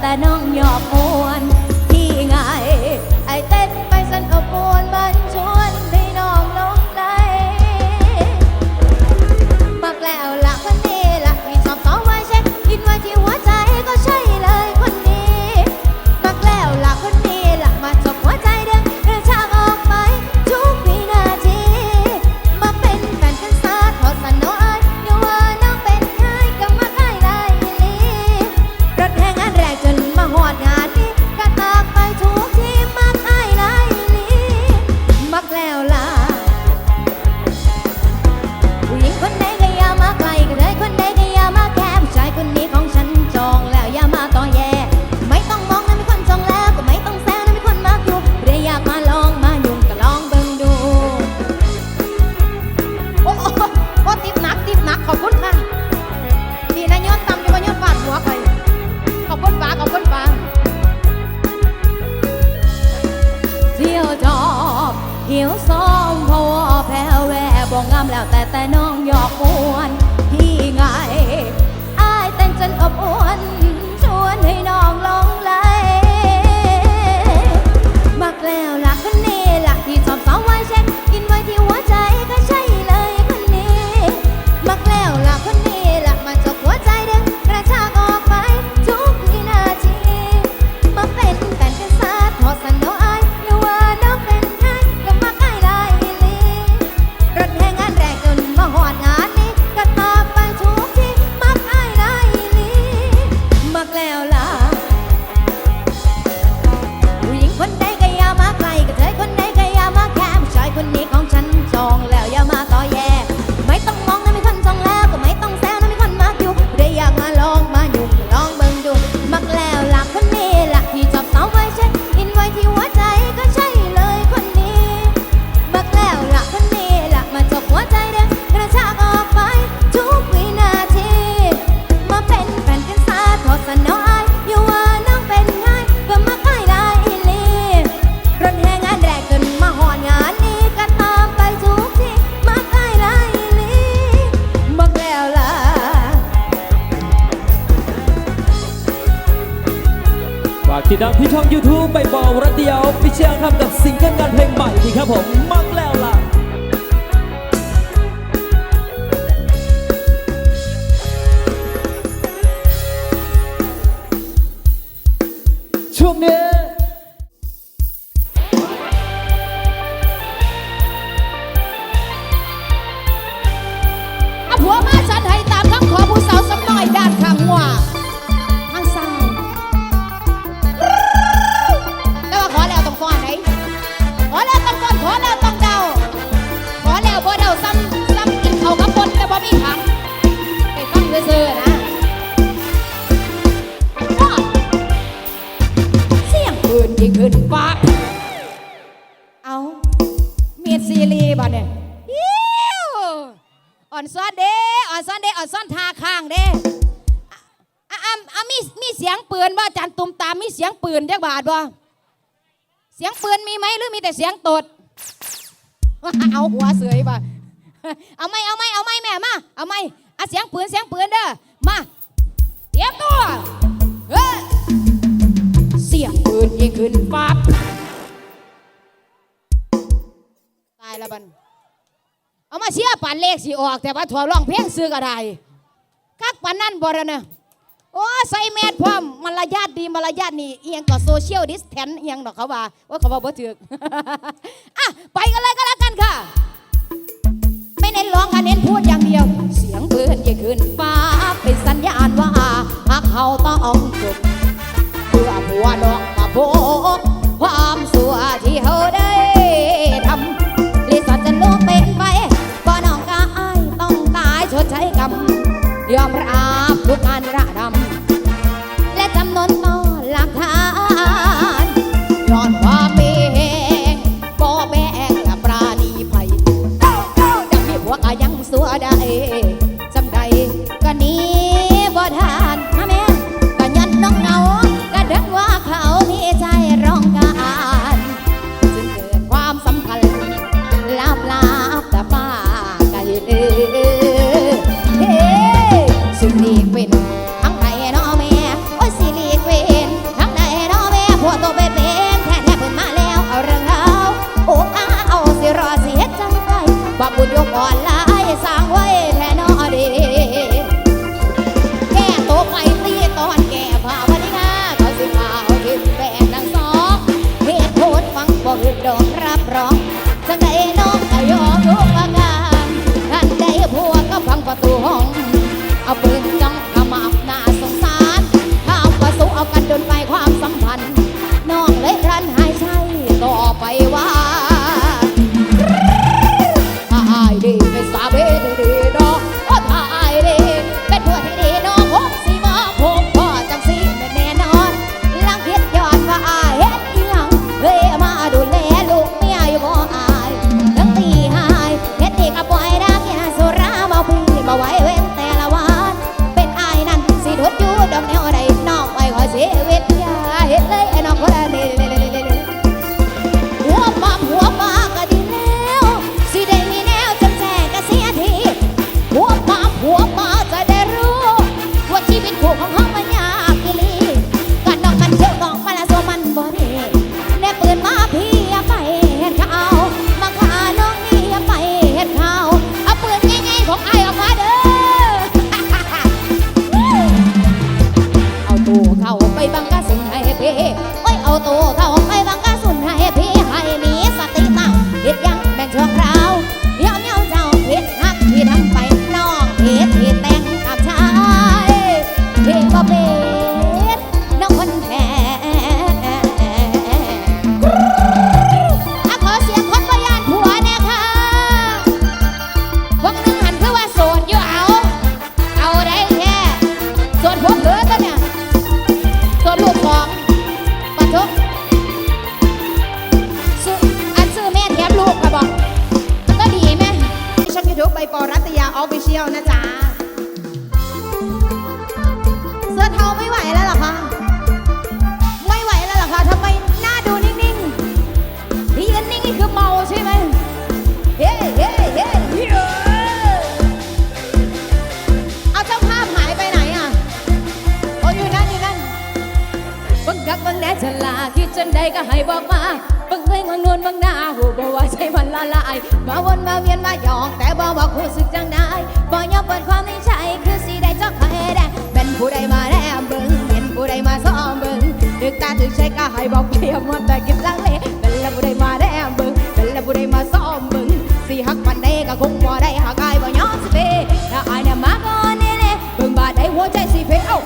แต่แต่น้องหยอก ติดตามที่ช่อง YouTube ใบอบาระเดียวพิเชียงครักับสิงเกิลการเพลงใหม่นี่ครับผม สิขึ้นฟ้าเอาเมียซีรีบัดเนี่ยอ่อนซ้อนเด้อ่อนซ้อนเด้อ่อนซ้อนทาข้างเด้อะอะอะมีมีเสียงปืนว่าจันตุ่มตามมีเสียงปืนจักบาทบ่เสียงปืนมีไหมหรือมีแต่เสียงตดเอาหัวเสือยบ่เอาไม่เอาไม่เอาไม่แม่มาเอาไม่เอาเสียงปืนเสียงปืนเด้อมาเตรียมตัวเฮ้ สียงเปินยิงขึ้นฟ้าตายและบันเอามาเชียปันเลขสีออก แต่ว่าถั่วร้องเพลงซื้อกระได้คักปันนั่นบ่ละเนี่ยโอ้ใส่แมสพร้อมมารยาทดีมารยาทนี่เอียงกับโซเชียลดิสแทนเอียงดอกเขาว่าว่าเขาว่าบ่ถืออะไปกันเลยก็แล้วกันค่ะ ไม่เน้นร้องค่ะเน้นพูดอย่างเดียว เสียงเปืนยิงขึ้นฟ้าเป็นสัญญาณว่าหากเขาต้องจบ วัวดอกมระโบกความสัวที่เฮาได้ กักบังแน่ฉลาคิดจนใดก็ให้บอกมาบังเพิ่งบังนวลบังหนาหูบอว่าใช่มันละลาย มาวนมาเวียนมาหยอกแต่บอกว่ารู้สึกจังได้บอกยอมเปิดความไม่ใช่คือสีได้จอกใครแดงเป็นผู้ใดมาแน่เบิ่งเห็นผู้ใดมาซ้อมบิ่งดึกตาถึงใช้ก็ให้บอกเพียบมันแต่กิบลังเลเป็นละผู้ใดมาแน่เบิ่งเป็นละผู้ใดมาซ้อมบิ่งสีหักปันได้ก็คงบ่ได้หากายบ่ยอมสิเปถ้าอายเนี่ยมาก่อนเน่เน่เบิ่งบาดได้หัวใจสีเพเอ้า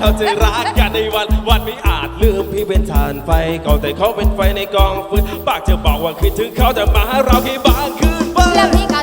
เราจะรักกันในวันวันไม่อาจลืมพี่เป็นฐานไฟเก่าแต่เขาเป็นไฟในกองฟืนปากจะบอกว่าคิดถึงเขาแต่มาหาเราแค่บางคืนบ้าง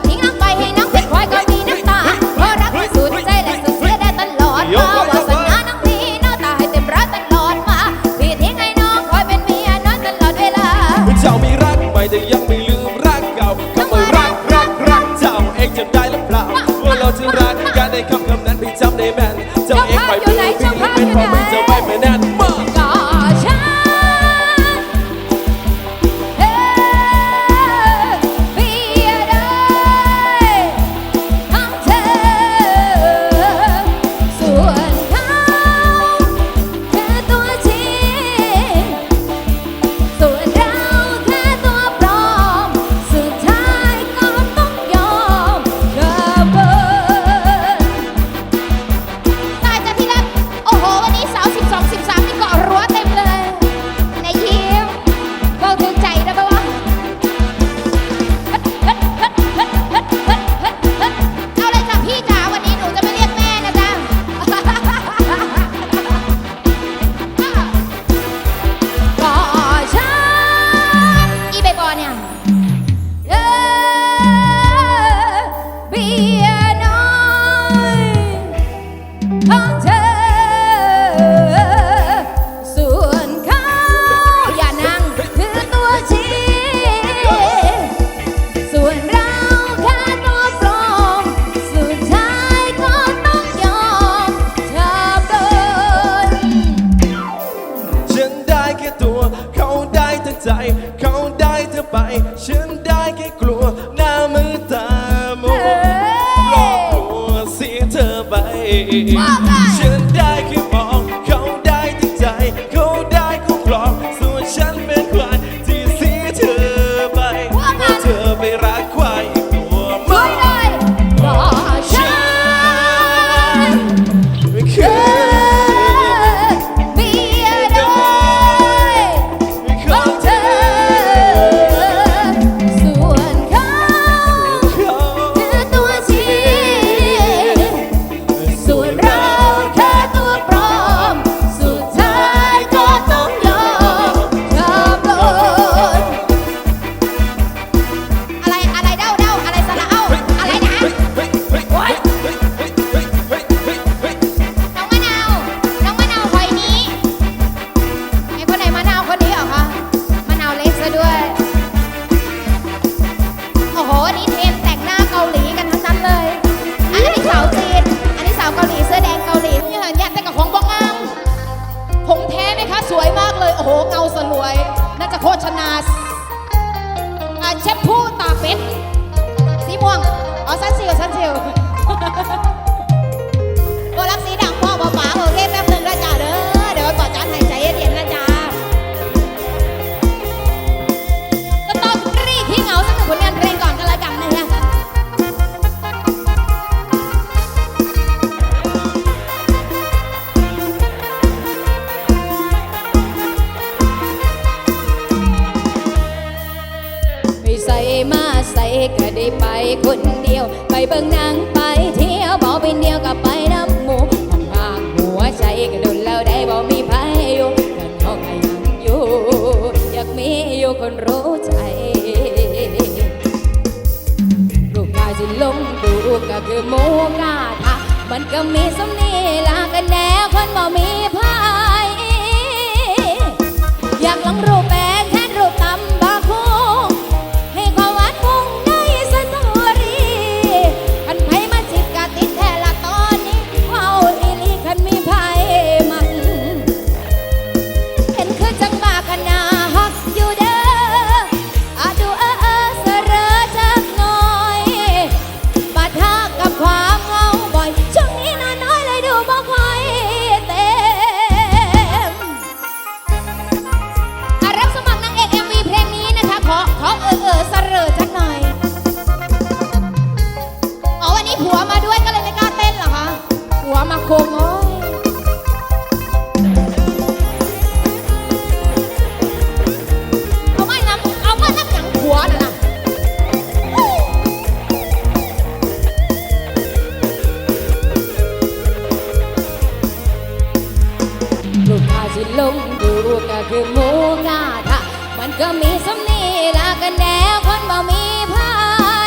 นลงดูก็คือหมูกาะทะมันก็มีสำนีลากันแนวคนบ่มีภั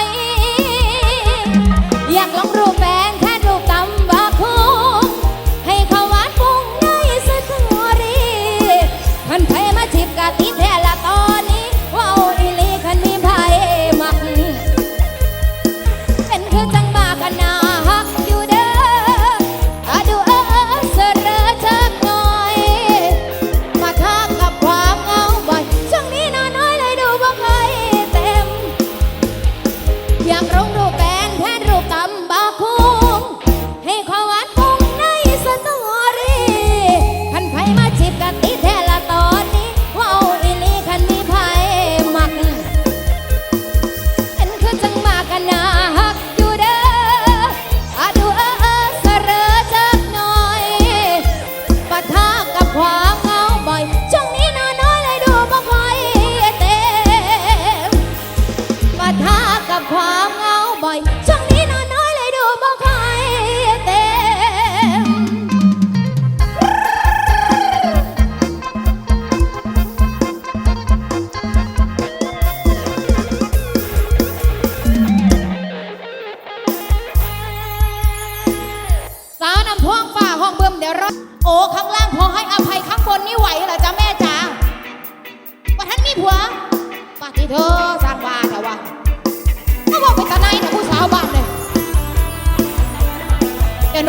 ยอยากลองรูปแปลง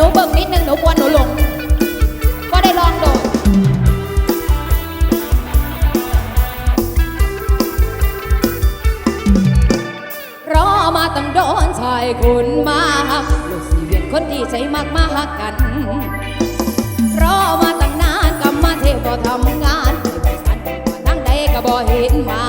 หนูเบิ่งนิดนึงหนูกวัวหนูหลง ก็ได้ลองโดดรอมาตั้งโดนชายคุณมาหักลูกสีเวียนคนดีใจมากมาหักกัน รอมาตั้งนานกรรมาเทพก็ทำงานไปสันงใดก็บ่เห็นมา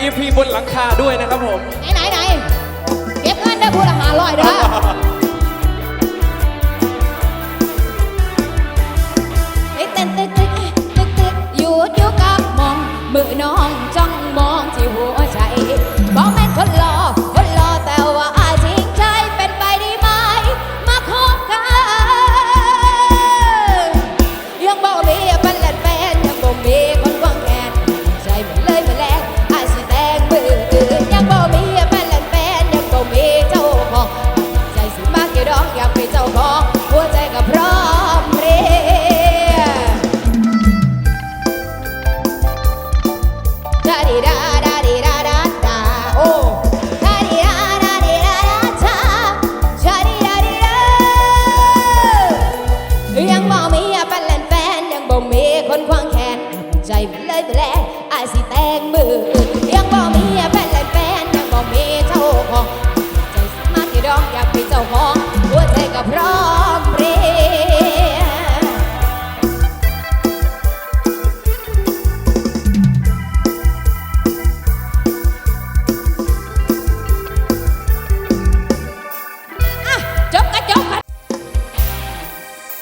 อีพีบนหลังคาด้วยนะครับผม ไหน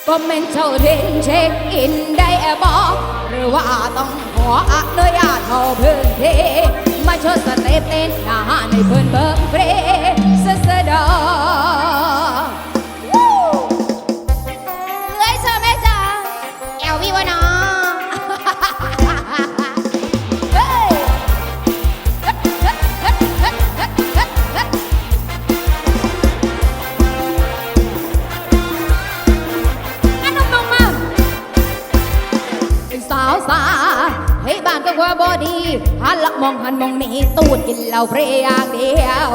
ก็เมนเจ้าทิ้งเช็คอินได้บอกหรือว่าต้องขออนุญาตเขาพื้นที่มาชดสเตเต้นหน้าในเพื่อนเบิ่งเฟร มองหันมองนี้ตูดกินเหล่าเพรียงเดียว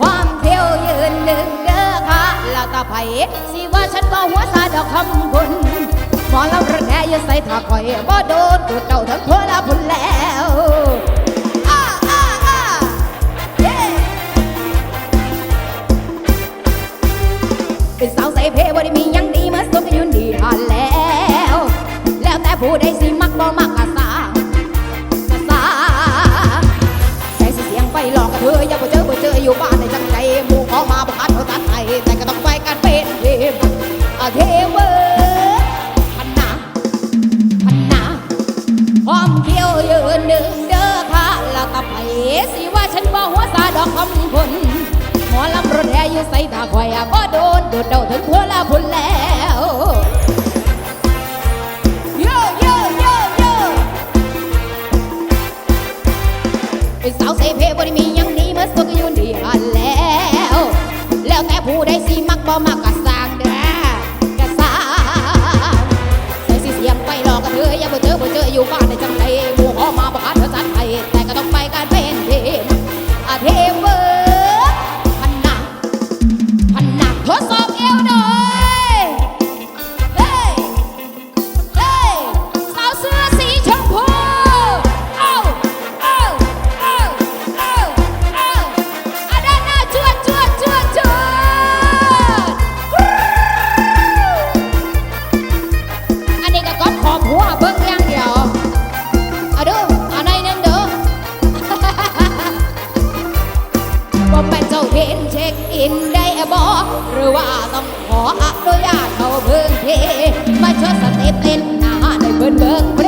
ความเที่ยวยืนหนึ่งเด้อค่ะแล้ตาไผ่สิว่าฉันบ่หัวซาดอกคำพุนหมอลำระแน่ยังใส่ถ้าคอยบ่โดนตูดเก่าทั้งทั่วละพุนแล้วเป็นสาวใส่เพบ่ได้มียังดีมาสมกันยืนดีหันแล้ว แล้วแต่ผู้ใดสิ เทพเทวอร์พันนาพันนาพร้มเที่ยวเยืนหนึ่งเด้อค่ะละตะไปสิว่าฉันบ่หัวซาดอกคำคนมอลำรแห่อยู่ใส่ตาคอยก็โดนโดดเดาถึงหัวละพุนแล้วโยโยโยโยเป็นสาวเซเพบริมี Look